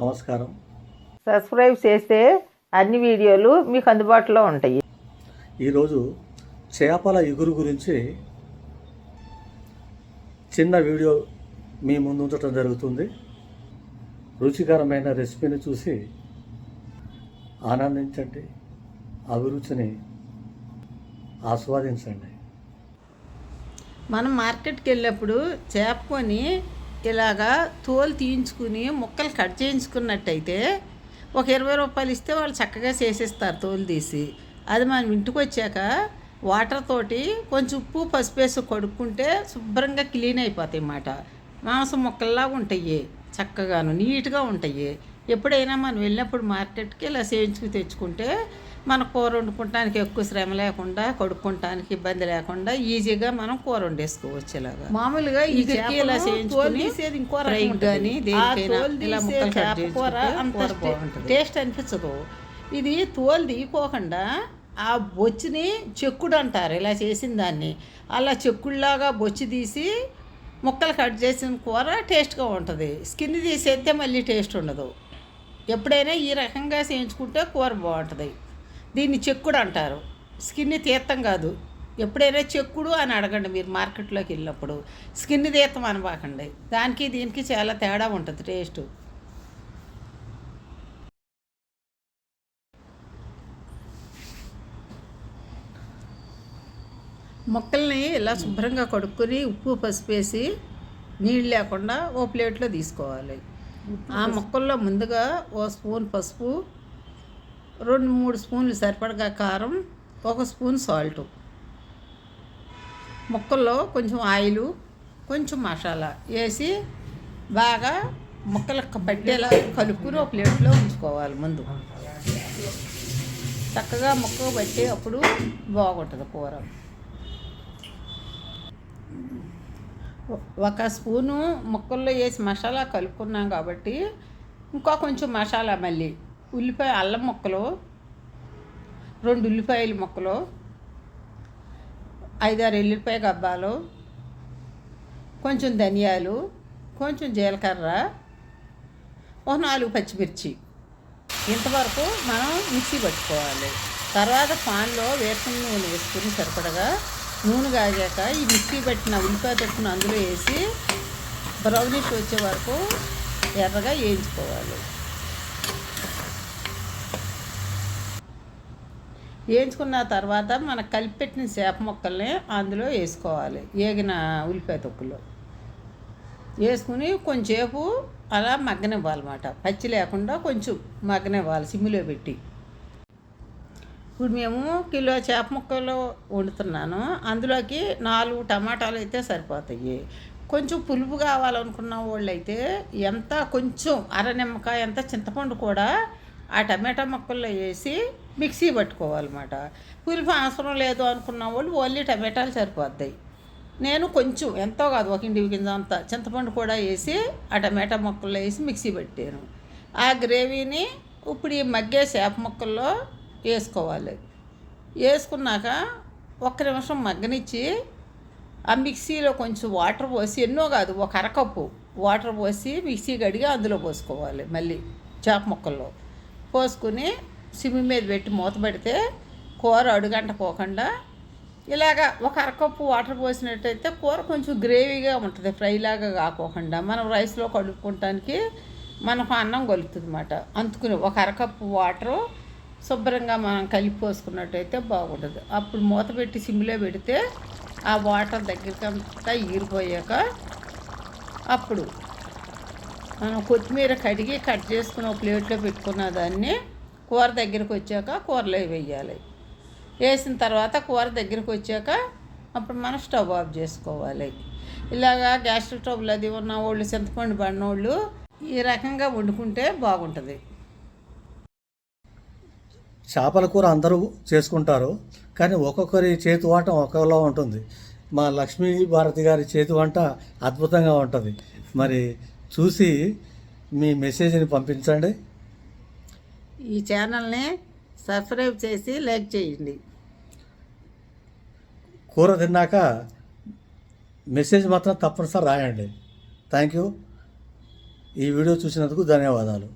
నమస్కారం. సబ్స్క్రైబ్ చేస్తే అన్ని వీడియోలు మీకు అందుబాటులో ఉంటాయి. ఈరోజు చేపల ఇగురు గురించి చిన్న వీడియో మీ ముందు ఉంచడం జరుగుతుంది. రుచికరమైన రెసిపీని చూసి ఆనందించండి అభిరుచిని ఆస్వాదించండి. మనం మార్కెట్కి వెళ్ళినప్పుడు చేప కొని ఇలాగా తోలు తీయించుకుని ముక్కలు కట్ చేయించుకున్నట్టయితే ఒక ఇరవై రూపాయలు ఇస్తే వాళ్ళు చక్కగా చేసేస్తారు తోలు తీసి. అది మనం ఇంటికి వచ్చాక వాటర్ తోటి కొంచెం ఉప్పు పసుపు వేసి కడుక్కుంటే శుభ్రంగా క్లీన్ అయిపోతాయి అన్నమాట మాంసం ముక్కల్లాగా ఉంటాయి చక్కగాను నీట్గా ఉంటాయి. ఎప్పుడైనా మనం వెళ్ళినప్పుడు మార్కెట్కి ఇలా చేయించుకు తెచ్చుకుంటే మన కూర వండుకుంటానికి ఎక్కువ శ్రమ లేకుండా కడుక్కుంటానికి ఇబ్బంది లేకుండా ఈజీగా మనం కూర వండేసుకోవచ్చు ఇలాగా. మామూలుగా ఈ చేప ఇలా చేయించుకొని ఫ్రై కానీ దేనికైనా ఇలా ముక్కలు కట్ టేస్ట్ అనిపించదు. ఇది తోలు తీయకోకుండా ఆ బొచ్చుని చెక్కుడు అంటారు. ఇలా చేసిన దాన్ని. అలా చెక్కుడులాగా బొచ్చు తీసి ముక్కలు కట్ చేసిన కూర టేస్ట్గా ఉంటుంది. స్కిన్ తీసేస్తే మళ్ళీ టేస్ట్ ఉండదు. ఎప్పుడైనా ఈ రకంగా చేయించుకుంటే కూర బాగుంటుంది. దీన్ని చెక్కుడు అంటారు. స్కిన్ తీర్థం కాదు. ఎప్పుడైనా చెక్కుడు అని అడగండి మీరు మార్కెట్లోకి వెళ్ళినప్పుడు. స్కిన్ తీర్థం అనబాకండి. దానికి దీనికి చాలా తేడా ఉంటుంది టేస్ట్. మొక్కల్ని ఇలా శుభ్రంగా కడుక్కొని ఉప్పు పసుపు వేసి నీళ్ళు లేకుండా ఓ ప్లేట్లో తీసుకోవాలి. ఆ మొక్కల్లో ముందుగా ఓ స్పూన్ పసుపు రెండు మూడు స్పూన్లు సరిపడగా కారం ఒక స్పూన్ సాల్ట్. ముక్కల్లో కొంచెం ఆయిల్ కొంచెం మసాలా వేసి బాగా ముక్కలకు పట్టేలా కలుపుకుని ఒక ప్లేట్లో ఉంచుకోవాలి ముందు. చక్కగా ముక్క పట్టి అప్పుడు బాగుంటుంది కూర. ఒక స్పూను ముక్కల్లో వేసి మసాలా కలుపుకున్నాం కాబట్టి ఇంకా కొంచెం మసాలా మళ్ళీ ఉల్లిపాయ అల్లం ముక్కలు రెండు ఉల్లిపాయల ముక్కలు ఐదారు ఎల్లిపాయ గబ్బాలు కొంచెం ధనియాలు కొంచెం జీలకర్ర ఒక నాలుగు పచ్చిమిర్చి. ఇంతవరకు మనం మిక్సీ పట్టుకోవాలి. తర్వాత పాన్లో వేరుశనగ నూనె వేసుకుని సరిపడగా నూనె కాగాక ఈ మిక్సీ పెట్టిన ఉల్లిపాయ తొక్కును అందులో వేసి బ్రౌనిష్ వచ్చే వరకు ఎర్రగా వేయించుకోవాలి. వేయించుకున్న తర్వాత మనకు కలిపెట్టిన చేప ముక్కల్ని అందులో వేసుకోవాలి ఏగిన ఉల్లిపాయ తొక్కులో. వేసుకుని కొంచెంసేపు అలా మగ్గనివ్వాలన్నమాట. పచ్చి లేకుండా కొంచెం మగ్గనివ్వాలి సిమ్మిలో పెట్టి. ఇప్పుడు మేము కిలో చేప ముక్కలు వండుతున్నాను. అందులోకి నాలుగు టమాటాలు అయితే సరిపోతాయి. కొంచెం పులుపు కావాలనుకున్న వాళ్ళు అయితే ఎంత కొంచెం అర నిమ్మకాయ ఎంత చింతపండు కూడా ఆ టమాటా ముక్కల్లో వేసి మిక్సీ పట్టుకోవాలన్నమాట. పులుపు అవసరం లేదు అనుకున్న వాళ్ళు ఓన్లీ టమాటాలు సరిపోతాయి. నేను కొంచెం ఎంతో కాదు ఒక ఇంటి కింద అంత చింతపండు కూడా వేసి ఆ టమాటా ముక్కల్లో వేసి మిక్సీ పెట్టాను. ఆ గ్రేవీని ఇప్పుడు ఈ మగ్గే చేప ముక్కల్లో వేసుకోవాలి. వేసుకున్నాక ఒక్క నిమిషం మగ్గనిచ్చి ఆ మిక్సీలో కొంచెం వాటర్ పోసి ఎన్నో కాదు ఒక అరకప్పు వాటర్ పోసి మిక్సీ కడిగి అందులో పోసుకోవాలి మళ్ళీ చేప ముక్కల్లో. పోసుకుని సిమ్మి మీద పెట్టి మూత పెడితే కూర అడుగంట పోకుండా ఇలాగా ఒక అరకప్పు వాటర్ పోసినట్టయితే కూర కొంచెం గ్రేవీగా ఉంటుంది ఫ్రైలాగా కాకోకుండా. మనం రైస్లో కడుక్కోవటానికి మనకు అన్నం కలుగుతుంది అన్నమాట అందుకుని ఒక అరకప్పు వాటరు శుభ్రంగా మనం కలిపి పోసుకున్నట్టయితే బాగుంటుంది అప్పుడు మూత పెట్టి సిమ్లో పెడితే ఆ వాటర్ దగ్గరికంతా ఈరిపోయాక అప్పుడు మనం కొత్తిమీర కడిగి కట్ చేసుకుని ఒక ప్లేట్లో పెట్టుకున్న దాన్ని కూర దగ్గరికి వచ్చాక కూరలో వేయాలి. వేసిన తర్వాత కూర దగ్గరికి వచ్చాక అప్పుడు మనం స్టవ్ ఆఫ్ చేసుకోవాలి. ఇలాగా గ్యాస్ట్రిక్ స్టవ్లు అది ఉన్న వాళ్ళు చింతపండు పడినోళ్ళు ఈ రకంగా వండుకుంటే బాగుంటుంది. చేపల కూర అందరూ చేసుకుంటారు కానీ ఒక్కొక్కరి చేతి వంట ఒక్కొక్కలా ఉంటుంది. మా లక్ష్మీ భారతి గారి చేతి వంట అద్భుతంగా ఉంటుంది. మరి చూసి మీ మెసేజ్ని పంపించండి. ఈ ఛానల్ని సబ్స్క్రైబ్ చేసి లైక్ చేయండి. కూర తిన్నాక మెసేజ్ మాత్రం తప్పనిసరి రాయండి. Thank you. ఈ వీడియో చూసినందుకు ధన్యవాదాలు.